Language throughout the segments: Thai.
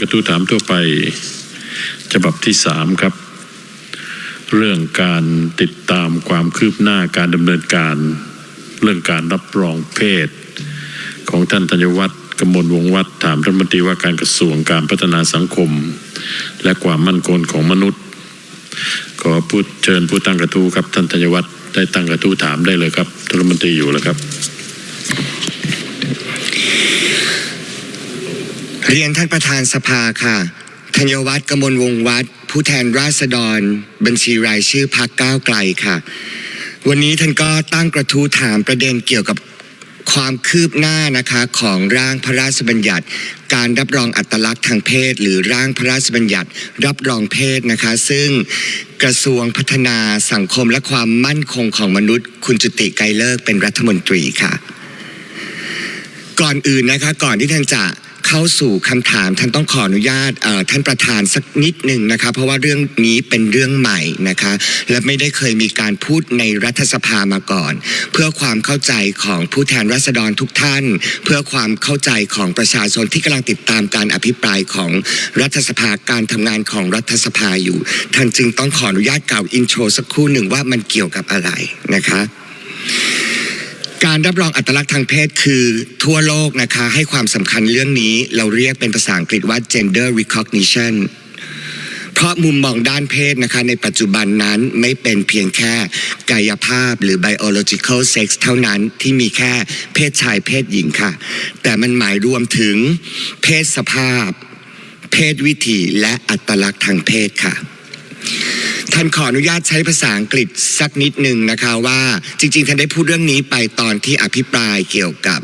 กระทู้ถามทั่วไปฉบับที่สามครับ เรื่องการติดตามความคืบหน้าการดำเนินการ เรื่องการรับรองเพศ ของท่านธัญวัฒน์กมลวงวัฒน์ถามรัฐมนตรีว่าการกระทรวงการพัฒนาสังคม และความมั่นคงของมนุษย์ ขอพูดเชิญผู้ตั้งกระทู้ครับท่านธัญวัฒน์ได้ตั้งกระทู้ถามได้เลยครับท่านรัฐมนตรีอยู่แล้วครับ เรียนท่านประธานสภาค่ะธัญวัฒน์กมลวงวัฒน์ผู้แทนราษฎร บัญชีรายชื่อพักก้าวไกลค่ะ วันนี้ท่านก็ตั้งกระทู้ถามประเด็นเกี่ยวกับความคืบหน้านะคะของร่างพระราชบัญญัติ การรับรองอัตลักษณ์ทางเพศ หรือร่างพระราชบัญญัติ รับรองเพศนะคะ ซึ่งกระทรวงพัฒนาสังคมและความมั่นคงของมนุษย์ คุณจุติไกรเลิกเป็นรัฐมนตรีค่ะ ก่อนอื่นนะคะก่อนที่ท่านจะ เข้าสู่คำถามท่านต้องขออนุญาตท่านประธานสักนิดหนึ่งนะคะเพราะว่าเรื่องนี้เป็นเรื่องใหม่นะคะ และไม่ได้เคยมีการพูดในรัฐสภามาก่อน เพื่อความเข้าใจของผู้แทนราษฎรทุกท่าน เพื่อความเข้าใจของประชาชนที่กำลังติดตามการอภิปรายของรัฐสภาการทำงานของรัฐสภาอยู่ท่านจึงต้องขออนุญาตกล่าวอินโทรสักครู่หนึ่งว่ามันเกี่ยวกับอะไรนะคะ การรับรองอัตลักษณ์ทางเพศคือทั่วโลกนะคะ ให้ความสำคัญเรื่องนี้เราเรียกเป็นภาษาอังกฤษว่า gender recognition เพราะมุมมองด้านเพศนะคะ ในปัจจุบันนั้นไม่เป็นเพียงแค่กายภาพหรือ biological sex เท่านั้นที่มีแค่เพศชายเพศหญิงค่ะ แต่มันหมายรวมถึงเพศสภาพ เพศวิถีและอัตลักษณ์ทางเพศค่ะ ท่านขออนุญาตใช้ภาษาอังกฤษสักนิดหนึ่งนะคะว่าจริงๆท่านได้พูดเรื่องนี้ไปตอนที่อภิปรายเกี่ยวกับ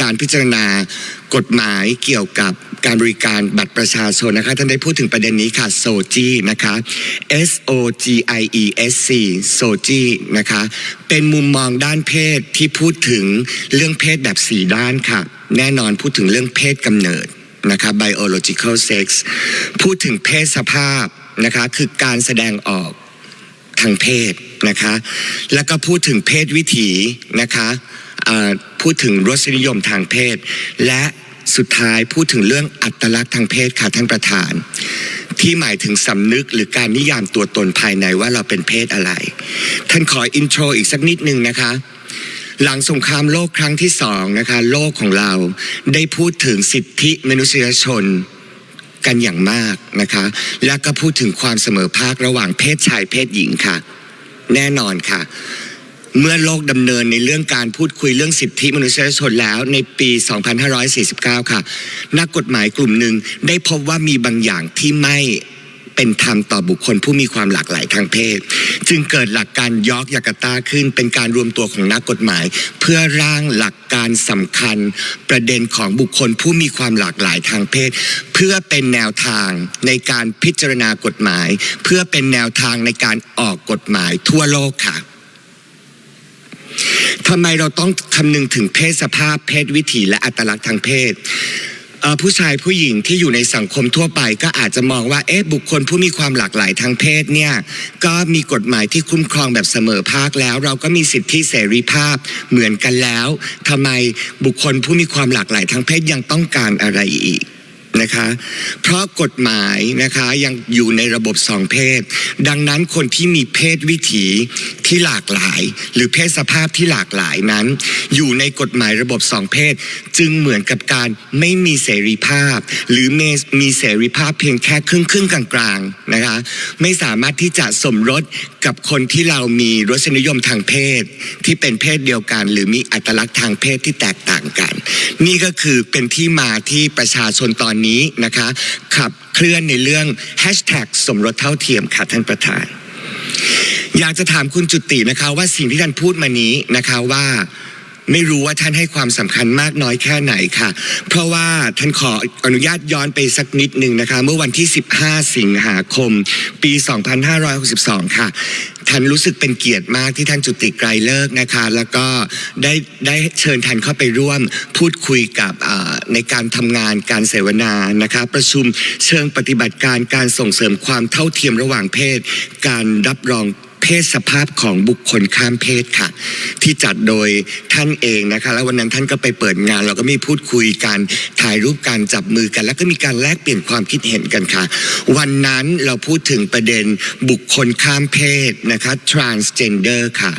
การพิจารณากฎหมายเกี่ยวกับการบริการบัตรประชาชนนะคะท่านได้พูดถึงประเด็นนี้ค่ะโซจีนะคะ S O G I E S C โซจีนะคะเป็นมุมมองด้านเพศที่พูดถึงเรื่องเพศแบบสี่ด้านค่ะ แน่นอนพูดถึงเรื่องเพศกำเนิดนะคะ biological sex พูดถึงเพศสภาพ นะคะคือการแสดงออกทางเพศนะคะ แล้วก็พูดถึงเพศวิถีนะคะพูดถึงรสนิยมทางเพศ และสุดท้ายพูดถึงเรื่องอัตลักษณ์ทางเพศค่ะท่านประธาน ที่หมายถึงสำนึกหรือการนิยามตัวตนภายในว่าเราเป็นเพศอะไร ท่านขออินโทรอีกสักนิดหนึ่งนะคะ หลังสงครามโลกครั้งที่สองนะคะ โลกของเราได้พูดถึงสิทธิมนุษยชน กันอย่างมากนะคะ แล้วก็พูดถึงความเสมอภาคระหว่างเพศชายเพศหญิงค่ะ แน่นอนค่ะ เมื่อโลกดำเนินในเรื่องการพูดคุยเรื่องสิทธิมนุษยชนแล้วในปี 2549 ค่ะ นักกฎหมายกลุ่มหนึ่งได้พบว่ามีบางอย่างที่ไม่ เป็นธรรมต่อบุคคลผู้มีความหลากหลายทางเพศ จึงเกิดหลักการยอกยากาตาขึ้น เป็นการรวมตัวของนักกฎหมาย เพื่อร่างหลักการสำคัญ ประเด็นของบุคคลผู้มีความหลากหลายทางเพศ เพื่อเป็นแนวทางในการพิจารณากฎหมาย เพื่อเป็นแนวทางในการออกกฎหมายทั่วโลกค่ะทำไมเราต้องคำนึงถึงเพศสภาพเพศวิถีและอัตลักษณ์ทางเพศ เอ่อผู้ชายผู้หญิงที่อยู่ในสังคมทั่วไปก็อาจจะมองว่าเอ๊ะบุคคลผู้มีความหลากหลายทางเพศเนี่ยก็มีกฎหมายที่คุ้มครองแบบเสมอภาคแล้ว เราก็มีสิทธิเสรีภาพเหมือนกันแล้วทำไมบุคคลผู้มีความหลากหลายทางเพศยังต้องการอะไรอีก นะคะเพราะกฎหมายนะคะยังอยู่ในระบบสองเพศ ดังนั้นคนที่มีเพศวิถีที่หลากหลาย หรือเพศสภาพที่หลากหลายนั้น อยู่ในกฎหมายระบบสองเพศ จึงเหมือนกับการไม่มีเสรีภาพ หรือมีมีเสรีภาพเพียงแค่ครึ่งครึ่งกลางๆนะคะไม่สามารถที่จะสมรสกับคนที่เรามีรสนิยมทางเพศ ที่เป็นเพศเดียวกัน หรือมีอัตลักษณ์ทางเพศที่แตกต่างกัน นี่ก็คือเป็นที่มาที่ประชาชนตอนนี้นะคะ ขับเคลื่อนในเรื่องแฮชแท็กสมรสเท่าเทียมค่ะท่านประธาน อยากจะถามคุณจุตินะคะว่าสิ่งที่ท่านพูดมานี้นะคะว่า ไม่รู้ว่าท่านให้ความสำคัญมากน้อยแค่ไหนค่ะ เพราะว่าท่านขออนุญาตย้อนไปสักนิดหนึ่งนะคะ เมื่อวันที่ 15 สิงหาคม ปี 2562 ค่ะ ท่านรู้สึกเป็นเกียรติมากที่ท่านจุติไกรเลิกนะคะ แล้วก็ได้ได้เชิญท่านเข้าไปร่วมพูดคุยกับในการทำงานการเสวนานะคะ ประชุมเชิงปฏิบัติการการส่งเสริมความเท่าเทียมระหว่างเพศ การรับรอง เพศสภาพของบุคคลข้ามเพศค่ะ ที่จัดโดยท่านเองนะคะ แล้ววันนั้นท่านก็ไปเปิดงาน เราก็มีพูดคุยกันถ่ายรูปกันจับมือกัน แล้วก็มีการแลกเปลี่ยนความคิดเห็นกันค่ะ วันนั้นเราพูดถึงประเด็นบุคคลข้ามเพศนะคะ transgender ค่ะ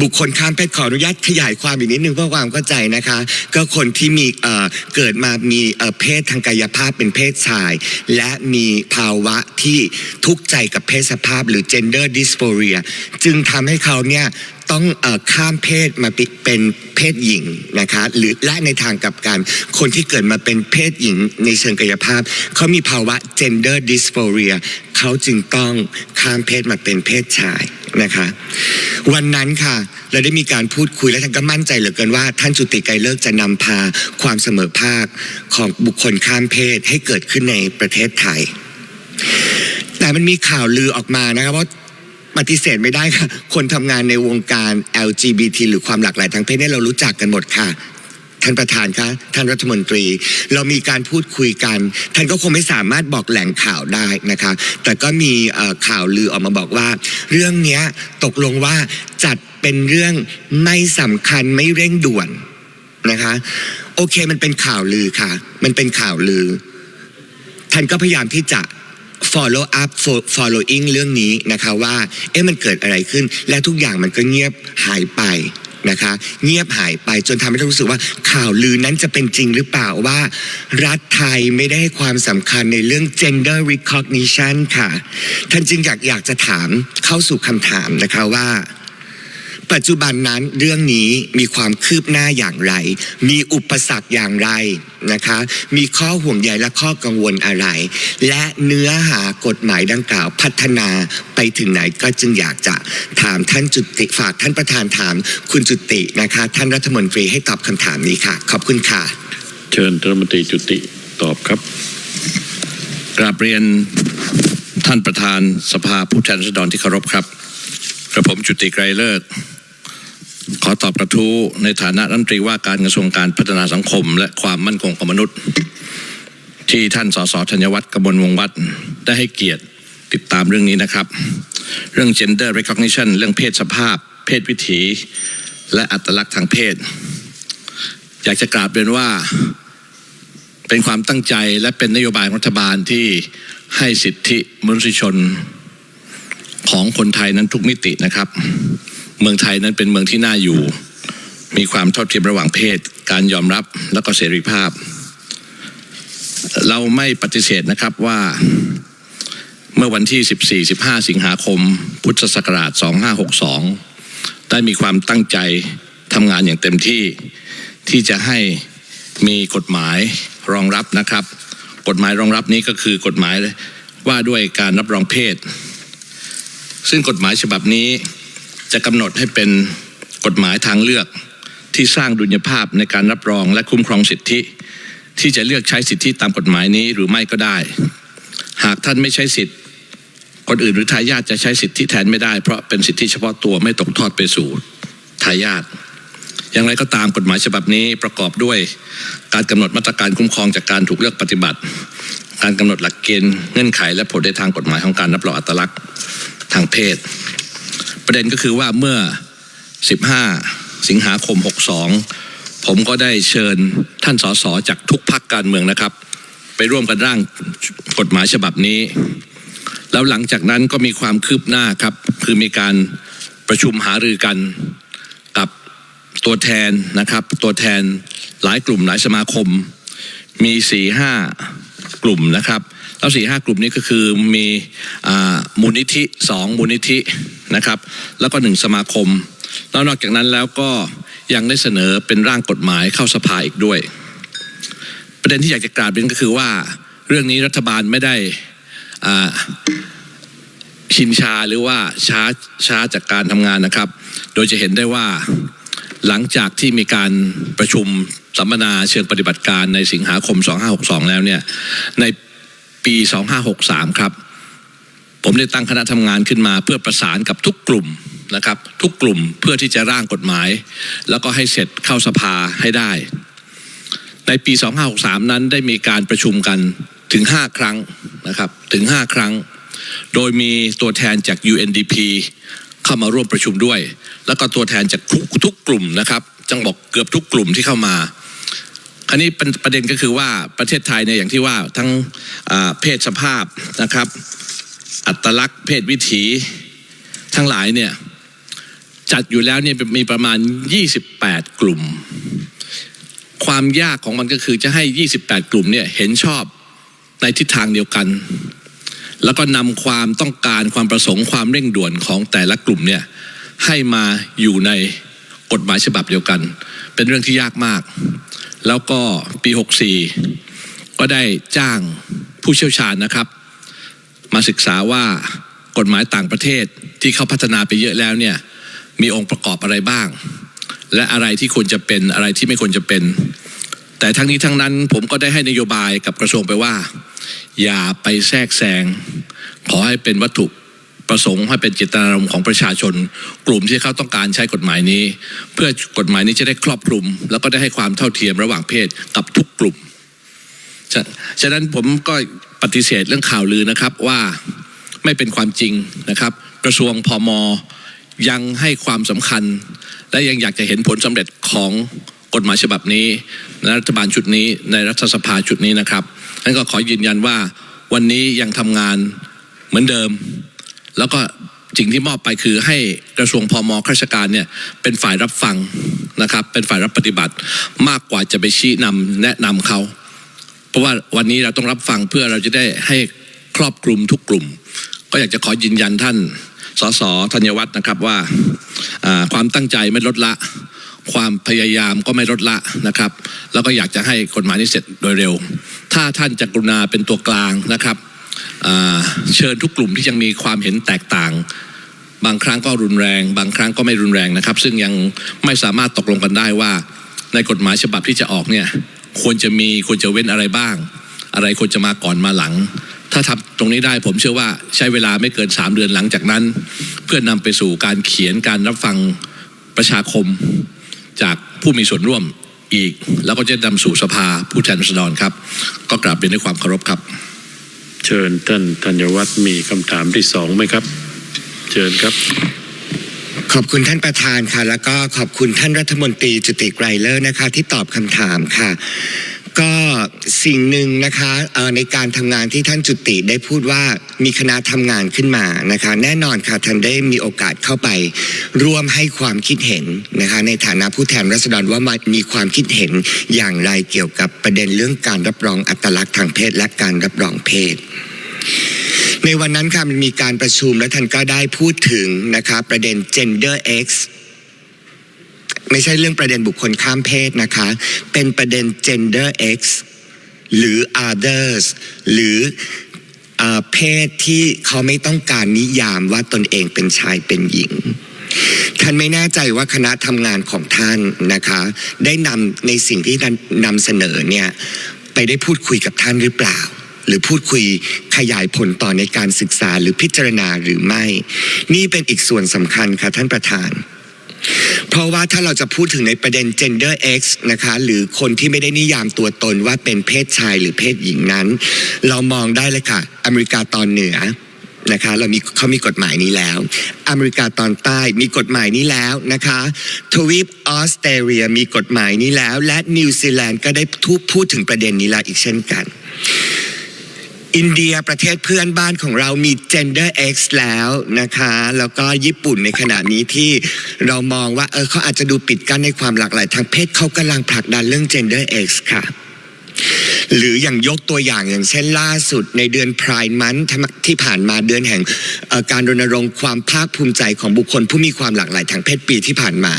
บุคคลข้ามเพศขออนุญาตขยายความอีกนิดนึงเพื่อความเข้าใจนะคะ ก็คนที่มีเอ่อเกิดมามีเอ่อเพศทางกายภาพเป็นเพศชาย และมีภาวะที่ทุกข์ใจกับเพศสภาพหรือ gender dysphoria จึงทำให้เขาเนี่ยต้องอข้ามเพศมาเป็นเพศหญิงนะคะหรือและในทางกลับกัน คนที่เกิดมาเป็นเพศหญิงในเชิงกายภาพ เขามีภาวะ gender dysphoria เขาจึงต้องข้ามเพศมาเป็นเพศชายนะคะวันนั้นค่ะเราได้มีการพูดคุยและท่านก็มั่นใจเหลือเกินว่า ท่านจุติไกรเลิกจะนำพาความเสมอภาคของบุคคลข้ามเพศให้เกิดขึ้นในประเทศไทย แต่มันมีข่าวลือออกมานะครับว่า ปฏิเสธไม่ได้ค่ะ คนทำงานในวงการ LGBT หรือความหลากหลายทางเพศเนี่ยเรารู้จักกันหมดค่ะท่านประธานคะท่านรัฐมนตรี เรามีการพูดคุยกัน ท่านก็คงไม่สามารถบอกแหล่งข่าวได้นะคะ แต่ก็มีข่าวลือออกมาบอกว่า เรื่องนี้ตกลงว่าจัดเป็นเรื่องไม่สำคัญไม่เร่งด่วนนะคะ โอเคมันเป็นข่าวลือค่ะ มันเป็นข่าวลือ ท่านก็พยายามที่จะ follow up following เรื่องนี้นะคะว่าเอ๊ะมันเกิดอะไรขึ้น และทุกอย่างมันก็เงียบหายไปนะคะ เงียบหายไปจนทำให้เรารู้สึกว่าข่าวลือนั้นจะเป็นจริงหรือเปล่าว่า รัฐไทยไม่ได้ให้ความสำคัญในเรื่อง gender recognition ค่ะ ท่านจึงอยากอยากจะถามเข้าสู่คำถามนะคะว่า ปัจจุบันนั้นเรื่องนี้มีความคืบหน้าอย่างไร มีอุปสรรคอย่างไรนะคะ มีข้อห่วงใยและข้อกังวลอะไร และเนื้อหากฎหมายดังกล่าวพัฒนาไปถึงไหนก็จึงอยากจะถามท่านจุติฝากท่านประธานถามคุณจุตินะคะ ท่านรัฐมนตรีให้ตอบคำถามนี้ค่ะ ขอบคุณค่ะ เชิญรัฐมนตรีจุติตอบครับกราบเรียนท่านประธานสภาผู้แทนราษฎรที่เคารพครับกระผมจุติไกรเลิกษ์ ขอตอบกระทู้ในฐานะรัฐมนตรีว่าการกระทรวงการพัฒนาสังคม และความมั่นคงของมนุษย์ ที่ท่านสสธัญวัฒน์กมลวงวัฒน์ได้ให้เกียรติติดตามเรื่องนี้นะครับ เรื่อง gender recognition เรื่องเพศสภาพ เพศวิถี และอัตลักษณ์ทางเพศ อยากจะกราบเรียนว่า เป็นความตั้งใจและเป็นนโยบายรัฐบาลที่ให้สิทธิมนุษยชนของคนไทยนั้นทุกมิตินะครับ เมืองไทยนั้นเป็นเมืองที่น่าอยู่ มีความเท่าเทียมระหว่างเพศ การยอมรับและก็เสรีภาพ เราไม่ปฏิเสธนะครับว่าเมื่อวันที่ 14-15 สิงหาคม พุทธศักราช 2562 ได้มีความตั้งใจทำงานอย่างเต็มที่ที่จะให้มีกฎหมายรองรับนะครับ กฎหมายรองรับนี้ก็คือกฎหมายว่าด้วยการรับรองเพศ ซึ่งกฎหมายฉบับนี้ จะกำหนดให้เป็นกฎหมายทางเลือกที่สร้างดุลยภาพในการรับรองและคุ้มครองสิทธิ ที่จะเลือกใช้สิทธิตามกฎหมายนี้หรือไม่ก็ได้ หากท่านไม่ใช้สิทธิคนอื่นหรือทายาทจะใช้สิทธิแทนไม่ได้เพราะเป็นสิทธิเฉพาะตัวไม่ตกทอดไปสู่ทายาทอย่างไรก็ตามกฎหมายฉบับนี้ประกอบด้วย การกำหนดมาตรการคุ้มครองจากการถูกเลือกปฏิบัติ การกำหนดหลักเกณฑ์เงื่อนไขและผลในทางกฎหมายของการรับรองอัตลักษณ์ทางเพศ ประเด็นก็คือว่าเมื่อ 15 สิงหาคม 62 ผมก็ได้เชิญท่านสสจากทุกพักการเมืองนะครับ ไปร่วมกันร่างกฎหมายฉบับนี้ แล้วหลังจากนั้นก็มีความคืบหน้าครับ คือมีการประชุมหารือกันกับตัวแทนนะครับ ตัวแทนหลายกลุ่มหลายสมาคมมีสี่ห้ากลุ่มนะครับ แล้วสี่ห้ากลุ่มนี้ก็คือมีอมูลนิธิสองมูลนิธินะครับ แล้วก็หนึ่งสมาคม แล้วนอกจากนั้นแล้วก็ยังได้เสนอเป็นร่างกฎหมายเข้าสภาอีกด้วย ประเด็นที่อยากจะกราบเรียนก็คือว่าเรื่องนี้รัฐบาลไม่ได้ชินชาหรือว่าช้าช้าจากการทำงานนะครับ โดยจะเห็นได้ว่าหลังจากที่มีการประชุมสัมมนาเชิงปฏิบัติการในสิงหาคม 2562 แล้วเนี่ยใน ปี 2563 ครับ ผมได้ตั้งคณะทำงานขึ้นมา เพื่อประสานกับทุกกลุ่มนะครับ ทุกกลุ่มเพื่อที่จะร่างกฎหมาย แล้วก็ให้เสร็จเข้าสภาให้ได้ ในปี 2563 นั้นได้มีการประชุมกันถึง 5 ครั้งนะครับถึง 5 ครั้ง โดยมีตัวแทนจาก UNDP เข้ามาร่วมประชุมด้วย แล้วก็ตัวแทนจากทุกทุกกลุ่มนะครับ จังบอกเกือบทุกกลุ่มที่เข้ามา คราวนี้เป็นประเด็นก็คือว่าประเทศไทยเนี่ยอย่างที่ว่าทั้งเพศสภาพนะครับ อัตลักษณ์เพศวิถีทั้งหลายเนี่ยจัดอยู่แล้วเนี่ยมีประมาณ 28 กลุ่ม ความยากของมันก็คือจะให้ 28 กลุ่มเนี่ยเห็นชอบในทิศทางเดียวกัน แล้วก็นำความต้องการความประสงค์ความเร่งด่วนของแต่ละกลุ่มเนี่ยให้มาอยู่ในกฎหมายฉบับเดียวกัน เป็นเรื่องที่ยากมาก แล้วก็ปี 64 ก็ได้จ้างผู้เชี่ยวชาญนะครับ มาศึกษาว่ากฎหมายต่างประเทศที่เขาพัฒนาไปเยอะแล้วเนี่ยมีองค์ประกอบอะไรบ้าง และอะไรที่ควรจะเป็นอะไรที่ไม่ควรจะเป็น แต่ทั้งนี้ทั้งนั้นผมก็ได้ให้นโยบายกับกระทรวงไปว่า อย่าไปแทรกแซงขอให้เป็นวัตถุ ประสงค์ให้เป็นเจตนารมณ์ของประชาชน กลุ่มที่เขาต้องการใช้กฎหมายนี้ เพื่อกฎหมายนี้จะได้ครอบคลุม แล้วก็ได้ให้ความเท่าเทียมระหว่างเพศกับทุกกลุ่มฉะฉะนั้นผมก็ปฏิเสธเรื่องข่าวลือนะครับว่าไม่เป็นความจริงนะครับ กระทรวงพมยังให้ความสำคัญ และยังอยากจะเห็นผลสำเร็จของกฎหมายฉบับนี้ในรัฐบาลชุดนี้ในรัฐสภาชุดนี้นะครับนั้นก็ขอยืนยันว่าวันนี้ยังทำงานเหมือนเดิม แล้วก็สิ่งที่มอบไปคือให้กระทรวงพมข้าราชการเนี่ยเป็นฝ่ายรับฟังนะครับ เป็นฝ่ายรับปฏิบัติมากกว่าจะไปชี้นำแนะนำเขา เพราะว่าวันนี้เราต้องรับฟังเพื่อเราจะได้ให้ครอบคลุมทุกกลุ่ม ก็อยากจะขอยืนยันท่านสสธัญวัฒน์นะครับว่าความตั้งใจไม่ลดละ ความพยายามก็ไม่ลดละนะครับ แล้วก็อยากจะให้กฎหมายนี้เสร็จโดยเร็ว ถ้าท่านจะกรุณาเป็นตัวกลางนะครับ เชิญทุกกลุ่มที่ยังมีความเห็นแตกต่าง บางครั้งก็รุนแรง บางครั้งก็ไม่รุนแรงนะครับ ซึ่งยังไม่สามารถตกลงกันได้ว่า ในกฎหมายฉบับที่จะออกเนี่ยควรจะมีควรจะเว้นอะไรบ้าง อะไรควรจะมาก่อนมาหลัง ถ้าทำตรงนี้ได้ผมเชื่อว่าใช้เวลาไม่เกิน 3 เดือนหลังจากนั้น เพื่อนำไปสู่การเขียนการรับฟังประชาคมจากผู้มีส่วนร่วมอีก แล้วก็จะนำสู่สภาผู้แทนราษฎรครับ ก็กราบเรียนด้วยความเคารพครับ เชิญท่านธัญวัฒน์มีคำถามที่สองไหมครับ เชิญครับ ขอบคุณท่านประธานค่ะ แล้วก็ขอบคุณท่านรัฐมนตรีจุติไกรเลอร์นะคะ ที่ตอบคำถามค่ะ ก็สิ่งหนึ่งนะคะในการทำงานที่ท่านจุติได้พูดว่ามีคณะทำงานขึ้นมานะคะ แน่นอนค่ะท่านได้มีโอกาสเข้าไปร่วมให้ความคิดเห็นนะคะในฐานะผู้แทนรัษฎรว่ามันมีความคิดเห็นอย่างไรเกี่ยวกับประเด็นเรื่องการรับรองอัตลักษณ์ทางเพศและการรับรองเพศในวันนั้นค่ะมันมีการประชุมและท่านก็ได้พูดถึงนะคะประเด็น gender x ไม่ใช่เรื่องประเด็นบุคคลข้ามเพศนะคะ เป็นประเด็น gender x หรือ others หรือเอ่อเพศที่เขาไม่ต้องการนิยามว่าตนเองเป็นชายเป็นหญิงท่านไม่แน่ใจว่าคณะทำงานของท่านนะคะ ได้นำในสิ่งที่ท่านนำเสนอเนี่ยไปได้พูดคุยกับท่านหรือเปล่า หรือพูดคุยขยายผลต่อในการศึกษาหรือพิจารณาหรือไม่ นี่เป็นอีกส่วนสำคัญค่ะท่านประธาน เพราะว่าถ้าเราจะพูดถึงในประเด็น gender x นะคะ หรือคนที่ไม่ได้นิยามตัวตนว่าเป็นเพศชายหรือเพศหญิงนั้น เรามองได้เลยค่ะ อเมริกาตอนเหนือนะคะเรามีเขามีกฎหมายนี้แล้ว อเมริกาตอนใต้มีกฎหมายนี้แล้วนะคะทวีปออสเตรเลียมีกฎหมายนี้แล้ว และนิวซีแลนด์ก็ได้ทุพูดถึงประเด็นนี้แล้วอีกเช่นกัน อินเดียประเทศเพื่อนบ้านของเรามี gender x แล้วนะคะ แล้วก็ญี่ปุ่นในขณะนี้ที่เรามองว่าเออเขาอาจจะดูปิดกั้นในความหลากหลายทางเพศเขากำลังผลักดันเรื่อง gender x ค่ะ หรืออย่างยกตัวอย่างอย่างเช่นล่าสุดในเดือนพรายมันที่ผ่านมาเดือนแห่งการรณรงค์ความภาคภูมิใจของบุคคลผู้มีความหลากหลายทางเพศปีที่ผ่านมา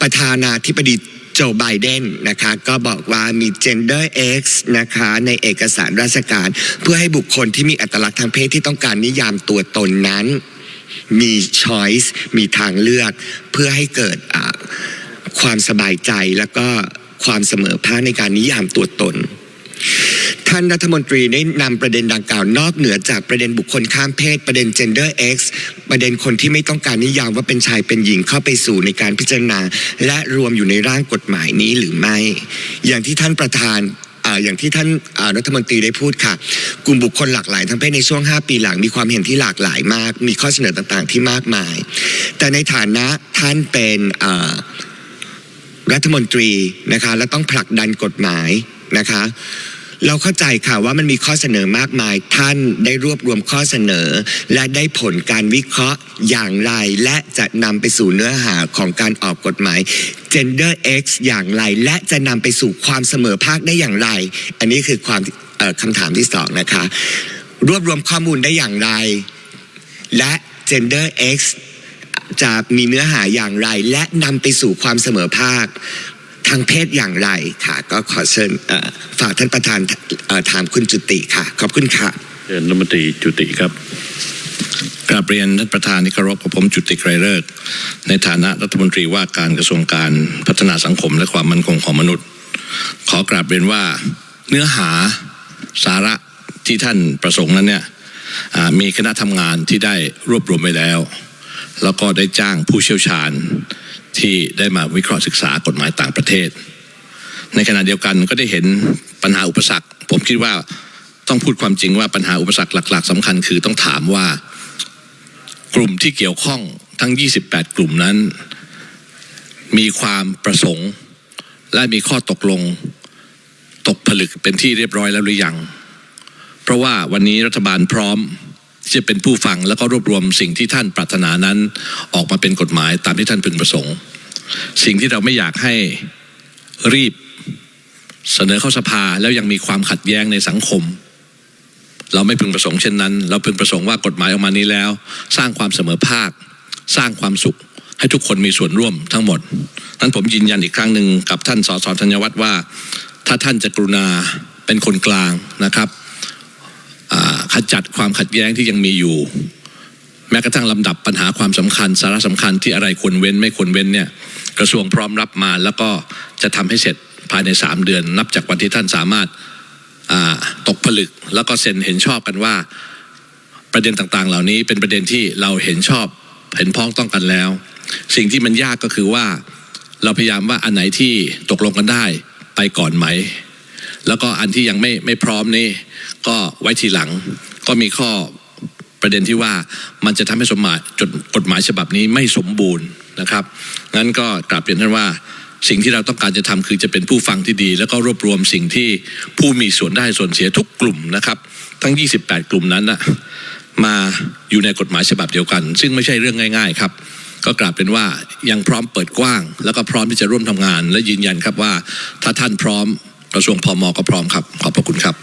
ประธานาธิบดี โจไบเดนนะคะก็บอกว่ามี gender x นะคะในเอกสารราชการ เพื่อให้บุคคลที่มีอัตลักษณ์ทางเพศที่ต้องการนิยามตัวตนนั้น มี choice มีทางเลือก เพื่อให้เกิดความสบายใจแล้วก็ความเสมอภาคในการนิยามตัวตน ท่านรัฐมนตรีได้นำประเด็นดังกล่าวนอกเหนือจากประเด็นบุคคลข้ามเพศ ประเด็น gender x ประเด็นคนที่ไม่ต้องการนิยามว่าเป็นชายเป็นหญิงเข้าไปสู่ในการพิจารณา และรวมอยู่ในร่างกฎหมายนี้หรือไม่ อย่างที่ท่านประธานอย่างที่ท่านรัฐมนตรีได้พูดค่ะ กลุ่มบุคคลหลากหลายทั้งเพศในช่วง 5 ปีหลังมีความเห็นที่หลากหลายมาก มีข้อเสนอต่างๆ ที่มากมาย แต่ในฐานะท่านเป็นรัฐมนตรีนะคะและต้องผลักดันกฎหมาย นะคะ เราเข้าใจค่ะว่ามันมีข้อเสนอมากมาย ท่านได้รวบรวมข้อเสนอ และได้ผลการวิเคราะห์อย่างไร และจะนำไปสู่เนื้อหาของการออกกฎหมาย Gender X อย่างไร และจะนำไปสู่ความเสมอภาคได้อย่างไร อันนี้คือความคำถามที่สองนะคะ รวบรวมข้อมูลได้อย่างไร และ Gender X จะมีเนื้อหาอย่างไร และนำไปสู่ความเสมอภาคางเพศอย่างไรค่ะ ก็ขอเชิญเอ่อฝากท่านประธานถามคุณจุติค่ะ ขอบคุณค่ะเชิญรัฐมนตรีจุติครับกราบเรียนท่านประธานที่เคารพกับผมจุติไกรเลิกในฐานะรัฐมนตรีว่าการกระทรวงการพัฒนาสังคมและความมั่นคงของมนุษย์ ขอกราบเรียนว่าเนื้อหาสาระที่ท่านประสงค์นั้นเนี่ยมีคณะทำงานที่ได้รวบรวมไว้แล้ว แล้วก็ได้จ้างผู้เชี่ยวชาญ ที่ได้มาวิเคราะห์ศึกษากฎหมายต่างประเทศ ในขณะเดียวกันก็ได้เห็นปัญหาอุปสรรค ผมคิดว่าต้องพูดความจริงว่าปัญหาอุปสรรคหลัก ๆสำคัญคือต้องถามว่ากลุ่มที่เกี่ยวข้องทั้ง 28 กลุ่มนั้น มีความประสงค์และมีข้อตกลง ตกผลึกเป็นที่เรียบร้อยแล้วหรือยัง เพราะว่าวันนี้รัฐบาลพร้อม ที่จะเป็นผู้ฟังแล้วก็รวบรวมสิ่งที่ท่านปรารถนานั้น ออกมาเป็นกฎหมายตามที่ท่านพึงประสงค์ สิ่งที่เราไม่อยากให้รีบเสนอเข้าสภาแล้วยังมีความขัดแย้งในสังคม เราไม่พึงประสงค์เช่นนั้น เราพึงประสงค์ว่ากฎหมายออกมานี้แล้ว สร้างความเสมอภาค สร้างความสุข ให้ทุกคนมีส่วนร่วมทั้งหมดนั้นผมยืนยันอีกครั้งหนึ่งกับท่านสสธัญวัฒน์ว่า ถ้าท่านจะกรุณาเป็นคนกลางนะครับ ขจัดความขัดแย้งที่ยังมีอยู่ แม้กระทั่งลำดับปัญหาความสำคัญ สาระสำคัญที่อะไรควรเว้นไม่ควรเว้นเนี่ยกระทรวงพร้อมรับมาแล้วก็จะทำให้เสร็จภายใน 3 เดือน นับจากวันที่ท่านสามารถตกผลึก แล้วก็เซ็นเห็นชอบกันว่าประเด็นต่างๆ เหล่านี้เป็นประเด็นที่เราเห็นชอบเห็นพ้องต้องกันแล้ว สิ่งที่มันยากก็คือว่าเราพยายามว่าอันไหนที่ตกลงกันได้ไปก่อนไหม แล้วก็อันที่ยังไม่ไม่พร้อมนี่ก็ไว้ทีหลัง ก็มีข้อประเด็นที่ว่ามันจะทำให้สมมาจดกฎหมายฉบับนี้ไม่สมบูรณ์นะครับงั้นก็กราบเรียนท่านว่าสิ่งที่เราต้องการจะทำคือจะเป็นผู้ฟังที่ดี แล้วก็รวบรวมสิ่งที่ผู้มีส่วนได้ส่วนเสียทุกกลุ่มนะครับ ทั้ง 28 กลุ่มนั้นนะมาอยู่ในกฎหมายฉบับเดียวกัน ซึ่งไม่ใช่เรื่องง่าย ๆ ครับ ก็กราบเป็นว่ายังพร้อมเปิดกว้าง แล้วก็พร้อมที่จะร่วมทำงาน และยืนยันครับว่า ถ้าท่านพร้อม กระทรวงพมก็พร้อมครับ ขอบพระคุณครับ